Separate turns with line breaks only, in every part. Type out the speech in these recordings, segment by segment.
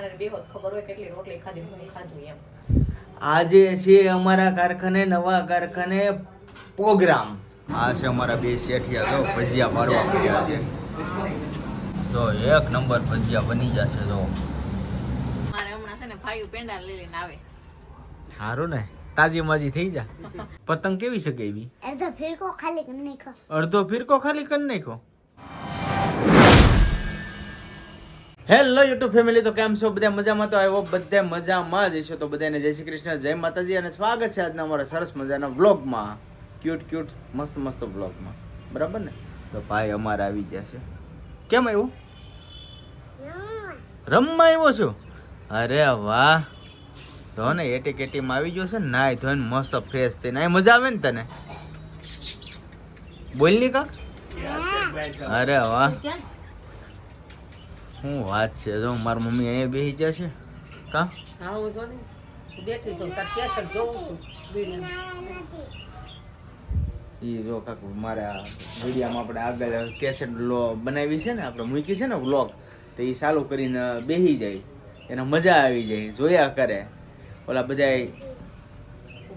મારે બે હોત ખબર હોય કેટલી રોટલી ખાધી ખાધું એમ.
આજે છે અમારા કારખાને નવા કારખાને પ્રોગ્રામ. આ છે અમારા બે શેઠિયા તો ભજીયા પાડવા પડ્યા છે. તો એક નંબર ભજીયા બની જશે તો
મારે હમણાં છે ને ભાઈ પેંડા લઈ લઈને આવે.
સારું ને? તાજી માજી થઈ જા. પતંગ કેવી છે એવી?
અડધો ફિરકો ખાલી કરી નાખો
અડધો ફિરકો ખાલી કરી નાખો હેલો યુટ્યુબ ફેમિલી તો કેમ છો? બધા મજામાં? તો આવ્યો બધા મજામાં જ છો તો બધાને જય શ્રી કૃષ્ણ જય માતાજી અને સ્વાગત છે આજના અમારા સરસ મજાના વ્લોગમાં ક્યુટ ક્યુટ મસ્ત મસ્ત વ્લોગમાં બરાબર ને? તો ભાઈ અમારે આવી ગયા છે. કેમ આવ્યો? રમવા આવ્યો છું? અરે વાહ. તો ને એટી કેટીમાં આવી ગયો છે ને નાય ધોઈને મસ્ત ફ્રેશ થઈને. અહીં મજા આવે ને તને? બોલની કાક અરે વાહ. શું વાત છે? જો મારી મમ્મી અહીંયા બેસી ગયા છે. કા?
હા હું જો ને બેઠી છું. તાર કેસર જોઉં છું.
એ જો કાક મારા વિડીયામાં આપણે આગળ કેસેટ લો બનાવી છે ને આપણે મૂકી છે ને વ્લોગ તો એ ચાલુ કરીને બેસી જાય. એને મજા આવી જાય જોયા કરે. ઓલા બધાય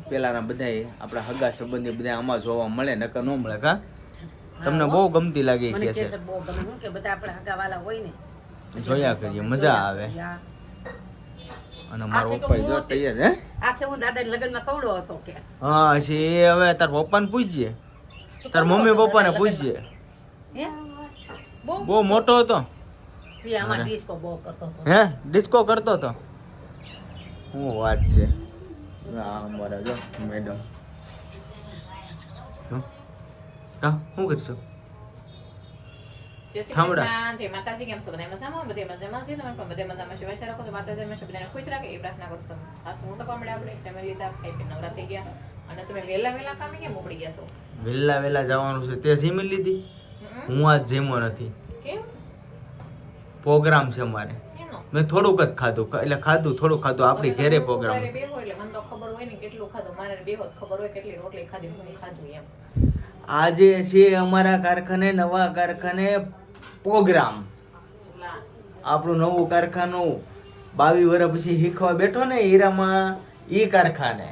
પેલાના બધાય આપણા હગા સંબંધી બધા આમાં જોવા મળે નકર ન મળે કા? તમને બહુ ગમતી લાગી કે
છે બહુ ગમે. કે બધા આપણા હગાવાલા હોય ને
જોયા કરીએ મજા આવે. અને મારો પપ્પા જો તૈયાર હે
આખે હું દાદા લગ્નમાં કવડો હતો કે.
હા છે એ હવે તાર પપ્પાને પૂછજે. તાર મમ્મી પપ્પાને પૂછજે.
બહુ
મોટો હતો.
ડિસ્કો કરતો હતો.
હે? ડિસ્કો કરતો હતો. શું વાત છે? રામ બરાબર જો મેડમ. કા શું કરશો?
કૃષ્ણ જય માતાજી કેમ છો બધા મજામાં બધે મજામાં છે તમે પણ બધે મજામાં છે વૈસે રાખો તો માતાજી હંમેશા બધાને ખુશ રાખે એ પ્રાર્થના કરું છું આ હું તો કોમડે આપણે જમી લીધા ખાઈ પી નવરા થઈ ગયા અને તમે વહેલા વહેલા કામે કેમ ઉપડી ગયા છો
વહેલા વહેલા જવાનું છે તે જીમી લીધી હું આજ જીમો નથી
કેમ
પ્રોગ્રામ છે મારે મેં થોડુંક જ ખાધું એટલે ખાધું થોડું ખાધું આપણી ઘેરે પ્રોગ્રામ
એટલે મને તો ખબર હોય ને કેટલું ખાધું મારે બેહો ખબર હોય કેટલી રોટલી ખાધી હું ખાધું એમ
આજે છે અમારા કારખાને નવા કારખાને પ્રોગ્રામ. આપણું નવું કારખાનું બાવીસ વર્ષ પછી શીખવા બેઠો ને હીરામાં એ કારખાને.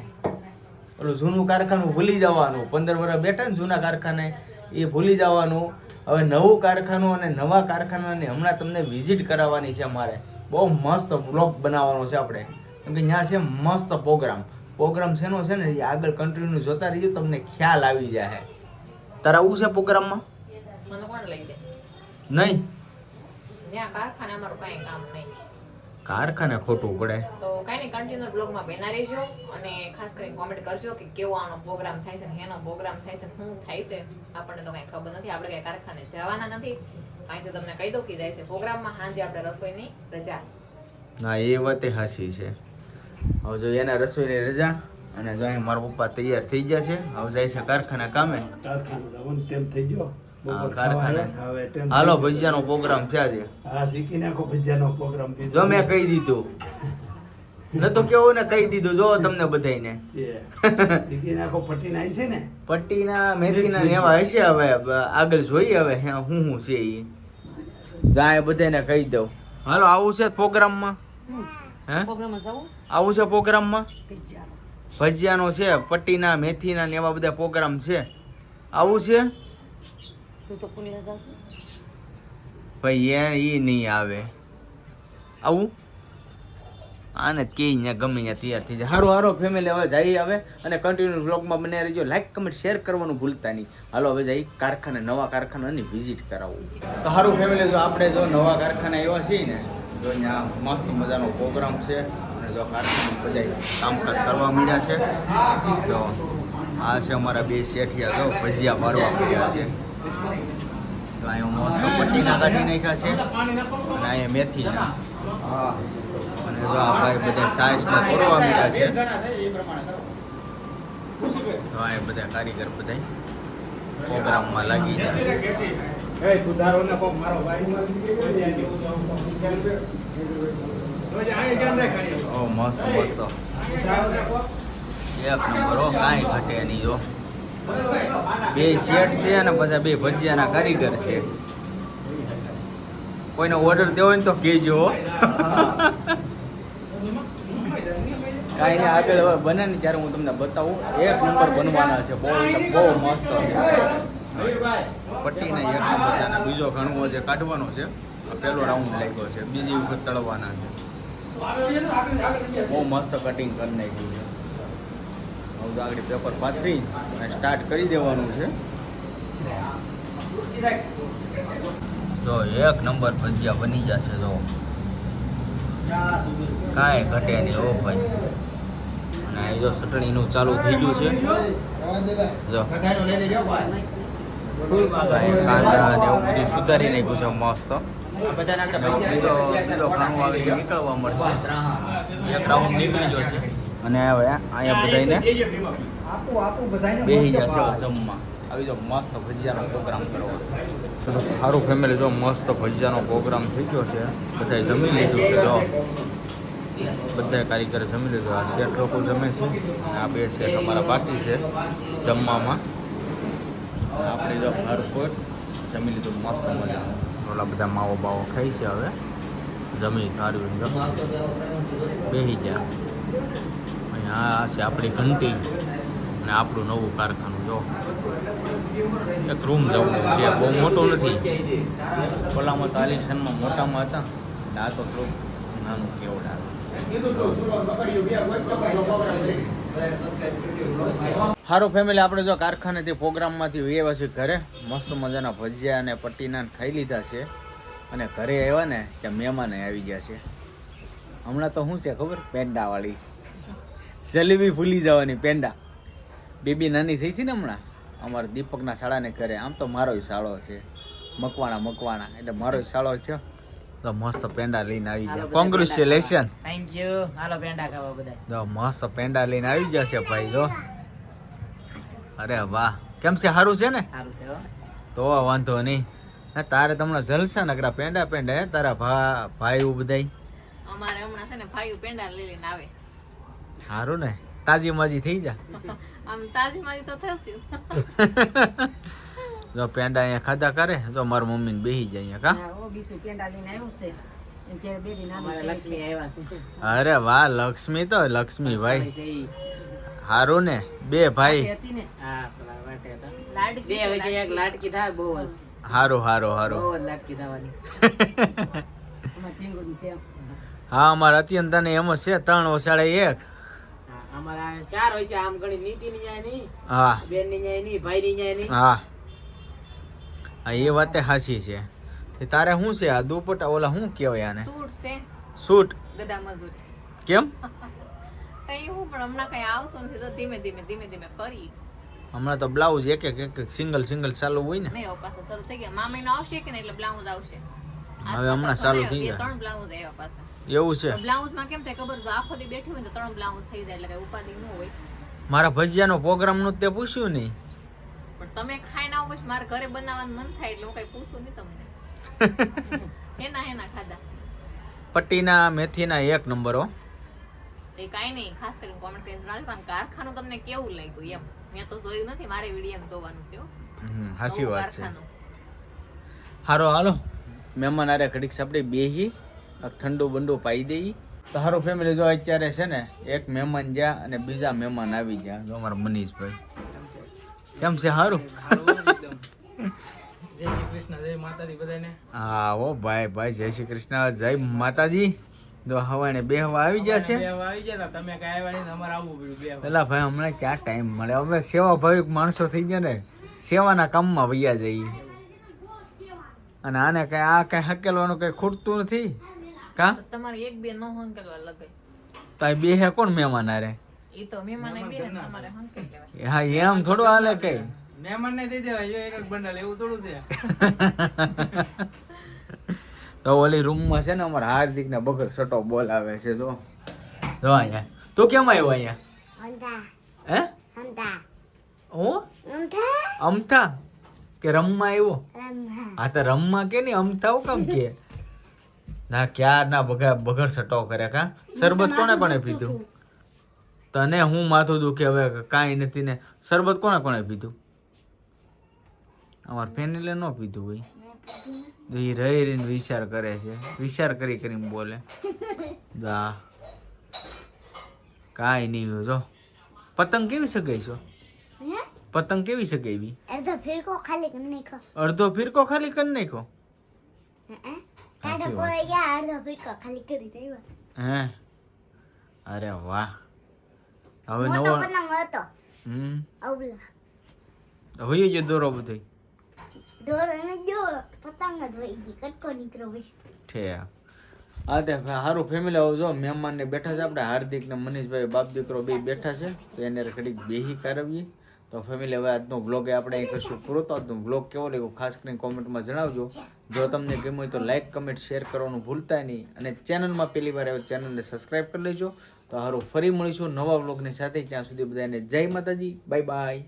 ઓલું જૂનું કારખાનું ભૂલી જવાનું. પંદર વર્ષ બેઠા ને જૂના કારખાને એ ભૂલી જવાનું. હવે નવું કારખાનું અને નવા કારખાનાની હમણાં તમને વિઝિટ કરાવવાની છે અમારે. બહુ મસ્ત વ્લોગ બનાવવાનો છે આપણે. કેમ કે ત્યાં છે મસ્ત પ્રોગ્રામ પ્રોગ્રામ શેનો છે ને એ આગળ કન્ટિન્યુ જોતા રહીએ તમને ખ્યાલ આવી જાય તારા આવું છે પ્રોગ્રામમાં નહીં?
ત્યાં કારખાને અમારું કાંઈ કામ નહીં.
કારખાને ખોટું પડે.
તો કાંઈ નહીં કન્ટિન્યુ બ્લોગમાં બેના રહેજો અને ખાસ કરીને કોમેન્ટ કરજો કે કેવો આનો પ્રોગ્રામ થાય છે ને એનો પ્રોગ્રામ થાય છે શું થાય છે. આપણને તો કાંઈ ખબર નથી આપણે કાંઈ કારખાને જવાના નથી. અહીંથી તમને કહી દઉં કે જાય છે પ્રોગ્રામમાં સાંજે આપણે રસોઈની રજા.
ના એ વાતે હાસી છે. હવે જો એના રસોઈની રજા અને જો અહીં મારા પપ્પા તૈયાર થઈ ગયા છે હવે જાય છે કારખાના કામે.
કારખાને જવાનું તેમ થઈ ગયો.
હાલો. ભજીયાનો પ્રોગ્રામ થયા છે.
હા શીખી નાખો ભજીયાનો પ્રોગ્રામ
જો મેં કહી દીધું. ન તો કેવું ને કહી દીધું. જો તમને બધાયને.
એ, શીખી પટ્ટી નાઈ છે ને?
પટ્ટીના મેથીના એવા હશે હવે. આગળ જોઈએ હવે હું હું છે એ જાય બધાને કહી દઉં. હાલો આવું છે પ્રોગ્રામમાં? હે? આવું છે પ્રોગ્રામમાં?
પિઝાનો
ભજીયાનો છે પટ્ટીના મેથીના ને એવા બધા પ્રોગ્રામ છે. આવું છે?
તું તો પુણ્ય જાસ ને?
ભાઈ એ ઈ નહીં આવે. આવું? આને કે અહીંયા ગમે ત્યાં તૈયાર થઈ જાય. હારું, હારો ફેમિલી હવે જઈ આવે અને કન્ટિન્યુ વ્લોગમાં બને રહેજો. લાઈક કમેન્ટ શેર કરવાનું ભૂલતા નહીં. હાલો, હવે જઈ કારખાને, નવા કારખાનાની વિઝિટ કરાવવું તો હારું ફેમિલી જો આપણે જો નવા કારખાના એવા છીએ ને, જો અહીંયા મસ્ત મજાનો પ્રોગ્રામ છે. અને જો કારખાના બધા કામકાજ કરવા માંડ્યા છે. તો આ છે અમારા બે શેઠિયા, જો ભજીયા મારવા માંડ્યા છે. તો અહીંયા મસ્ત પટ્ટીના કાઢી નાખ્યા છે અને અહીંયા મેથીના અને જો આ ભાઈ બધા સાઈઝ ને તોડવા માંડ્યા છે. તો આ બધા કારીગર બધા પ્રોગ્રામમાં લાગી જાય મસ્ત મસ્ત. એક નંબર હો કાંઈ ઘટે નહીં જો બે શેઠ છે અને પછી બે ભજીયાના કારીગર છે. કોઈને ઓર્ડર દેવો ને તો કહેજો. કાંઈ આગળ હવે બને ને ત્યારે હું તમને બતાવું. એક નંબર બનવાના છે. બહુ બહુ મસ્ત છે. પટ્ટીને એક નંબર છે બીજો ઘણવો જે કાઢવાનો છે. પેલો રાઉન્ડ લાગ્યો છે. બીજી વખત તળવાના છે. બહુ મસ્ત કટિંગ કરી નાખ્યું છે. હવે આગળ પેપર પાથરી અને સ્ટાર્ટ કરી દેવાનું છે. જો એક નંબર ભજીયા બની જશે, જો. કાંઈ ઘટે નહીં, ઓ ભાઈ. અને જો ચટણીનું ચાલુ થઈ ગયું છે. જો. કાંદા ને મસ્ત. બીજો આગળ નીકળવા મળશે. એક રાઉન્ડ નીકળી ગયો છે. અને હવે અહીંયા બધાને બેસી જશે જમવા. આવી જો મસ્ત ભજીયાનો પ્રોગ્રામ કરવો. સારું ફેમિલી જો મસ્ત ભજીયાનો પ્રોગ્રામ થઈ ગયો છે. બધાએ જમી લીધું છે જો. બધા કારીગરે જમી લીધું. આ શેઠ લોકો જમે છે અને આ બે શેઠ અમારા બાકી છે જમવામાં. આપણે જો ભરપૂર જમી લીધું મસ્ત મજા. ઓલા બધા માવો બાવો ખાઈ છે હવે. જમી કાઢ્યું જો. બેસી ગયા અહીંયા આ છે આપણી ઘંટી અને આપણું નવું કારખાનું, જો. એક રૂમ જવું છે, બહુ મોટું નથી. ઓલામાં તો આલિશાનમાં મોટામાં હતા. અને આ તો થોડુંક નાનું કેવડા. સારું ફેમિલી આપણે જો કારખાનેથી પ્રોગ્રામમાંથી આવ્યા છીએ ઘરે. મસ્ત મજાના ભજીયા અને પટ્ટીના ખાઈ લીધા છે. અને ઘરે આવ્યા ને ત્યાં મહેમાન આવી ગયા છે. હમણાં તો શું છે ખબર? પેંડાવાળી. જલેબી ભૂલી જવાની પેંડા. બેબી નાની થઈ હતી ને હમણાં? અમારા દીપકના શાળાને કરે આમ તો મારો શાળો છે. મકવાણા મકવાણા. એટલે મારો શાળો થયો તો મસ્ત પેંડા લઈને આવી ગયા. કોંગ્રેચ્યુલેશન
થેન્ક યુ હાલો પેંડા ખાવા બધા.
તો મસ્ત પેંડા લઈને આવી ગયા છે ભાઈ જો. અરે વાહ. કેમ છે? સારું છે ને?
સારું છે
તો વાંધો નહીં. ના તારે તમને જલસા નકરા પેંડા પેંડા હે તારા ભા ભાઈ બધાય.
અમારે હમણાં છે ને ભાઈ પેંડા લઈ લઈને આવે.
સારું ને. તાજી મજી થઈ જા.
આમ તાજી મજી તો થશે
જો. પેંડા અહીંયા ખાધા કરે જો મારા મમ્મીને બેસી જાય અહીંયા કા?
ઓ બીસુ પેંડા લઈને આવ્યો છે.
અરે વાહ લક્ષ્મી તો લક્ષ્મી ભાઈ. હારું ને બે ભાઈ.
બહુ
હારું હારું હારું.
બહુ
હા અમારે અત્યંત એમ જ છે ત્રણ ઓસાળે એક.
હા, અમારા ચાર હોય છે આમ ઘણી નીતિ ની જાય નહીં
હા.
બેનની જાય નહીં ભાઈ ની જાય નહીં.
હા. હા એ વાતે સાચી છે. તે તારે શું છે? આ દુપટ્ટા ઓલા શું કહેવાય આને?
સૂટ છે.
સૂટ.
ગદા મજૂર.
કેમ?
કઈ હું પણ હમણાં કઈ આવતું નથી તો ધીમે ધીમે ધીમે ધીમે કરી
હમણાં તો બ્લાઉઝ એક એક એક સિંગલ સિંગલ ચાલુ હોય ને.
નહીં પાછા શરૂ થઈ ગયા. મા મહિનો આવશે કે નહીં એટલે બ્લાઉઝ આવશે.
હવે હમણાં ચાલુ થઈ ગયા.
ત્રણ બ્લાઉઝ આવ્યા પાછા.
એવું છે?
બ્લાઉઝમાં કેમ થાય ખબર? જો આખો દી બેઠી હોય તો ત્રણ બ્લાઉઝ થઈ જાય એટલે કઈ ઉપાધિ ન હોય.
મારા ભજીયાનો પ્રોગ્રામનું તે પૂછ્યું નહીં
પણ તમે ખાઈ ના પછી મારા ઘરે બનાવવાનું મન થાય એટલે હું કઈ પૂછું નહીં તમને. હેના હેના ખાધા.
પટ્ટીના મેથીના એક નંબર હો.
એ કાઈ નહીં ખાસ કરીને કોમેન્ટ કરીને જણાવજો કારણ કારખાનું તમને કેવું લાગ્યું એમ. મેં તો જોયું નથી મારે વીડિયો જોવાનું છે
સાચી વાત છે. હારો હાલો. મહેમાન આરે ઘડીક આપણે બેહી ઠંડુ બંડુ પાઈ દઈ. તો હારું ફેમિલી જો અત્યારે છે ને એક મહેમાન જ્યાં અને બીજા મહેમાન આવી ગયા જો અમારા મનીષભાઈ. કેમ છે સારું
જય શ્રી કૃષ્ણ જય માતાજી બધાને.
હા ઓ ભાઈ ભાઈ જય શ્રી કૃષ્ણ. જય માતાજી. જો હવાને ગયા છે.
આવી જાય તમે અમારે આવવું પડ્યું
પેલા ભાઈ હમણાં ક્યાં ટાઈમ મળે? અમે સેવા ભાવિક માણસો થઈ ગયા ને. સેવાના કામમાં વૈયા જઈએ. અને આને કઈ આ કઈ હકેલવાનું કઈ ખૂટતું નથી? કા?
તો તમારે એક બે નો હંકેલવા લગે.
તો આ બે હે કોણ મહેમાન આરે
ઈ તો મહેમાન બે ને તમારે હંકેલ
હા એમ થોડું હાલે કઈ
મહેમાન ને દઈ દેવાય એક એક બંડલ એવું થોડું છે.
તો ઓલી રૂમમાં છે ને અમારા હાર્દિક ને બગર સટો બોલાવે છે તો જો અહીંયા. તું કેમ આવ્યો અહીંયા? હે?
હંતા
હું? અમથા? કે રમવા આવ્યો? હા તો રમવા કે નહીં? અમતા કેમ કે? ના ક્યાર ના બગા બગડ સટો કરે કા? શરબત કોને કોને પીધું? તને હું માથું દુખે? હવે કાંઈ નથી ને. શરબત કોને કોને પીધું? અમાર ફેમિલી ન પીધું ભાઈ એ રહી રહીને વિચાર કરે છે. વિચાર કરી કરીને બોલે. દા કાંઈ નહીં જો. પતંગ કેવી સગાઈ છો? પતંગ કેવી સગાવી
અડધો ફિરકો ખાલી કરી નાખો
અડધો ફિરકો ખાલી કરી નાખ્યો
હે
સાચી
ટાટા
વાત.
પોળે ગયા અડધો ફિરકો ખાલી કરી દેવા
હે અરે વાહ હવે
મોટો
નવો
પતંગ હતો
હમ
અવલા
હોય જ દોરો બધો
દોરો ને દોરો પતંગ જ વહી ગઈ કટકો નીકળો પછી
છે હા તે સારું ફેમિલી આવો જો મહેમાનને બેઠા છે આપણે હાર્દિક ને મનીષભાઈ બાપ દીકરો બે બેઠા છે તો એને ઘડીક બેહી કરાવીએ તો ફેમિલી હવે આજનો બ્લોગ એ આપણે અહીં કરશું. પૂરો તો આજનો બ્લોગ કેવો લાગ્યો ખાસ કરીને કોમેન્ટમાં જણાવજો. જો તમને ગમ્યું હોય તો લાઇક કમેન્ટ શેર કરવાનું ભૂલતા નહીં. અને ચેનલમાં પહેલી વાર આવ્યો ચેનલને સબસ્ક્રાઈબ કરી લેજો. તો હારું, ફરી મળીશું નવા બ્લોગની સાથે. ત્યાં સુધી બધાને જય માતાજી. Bye bye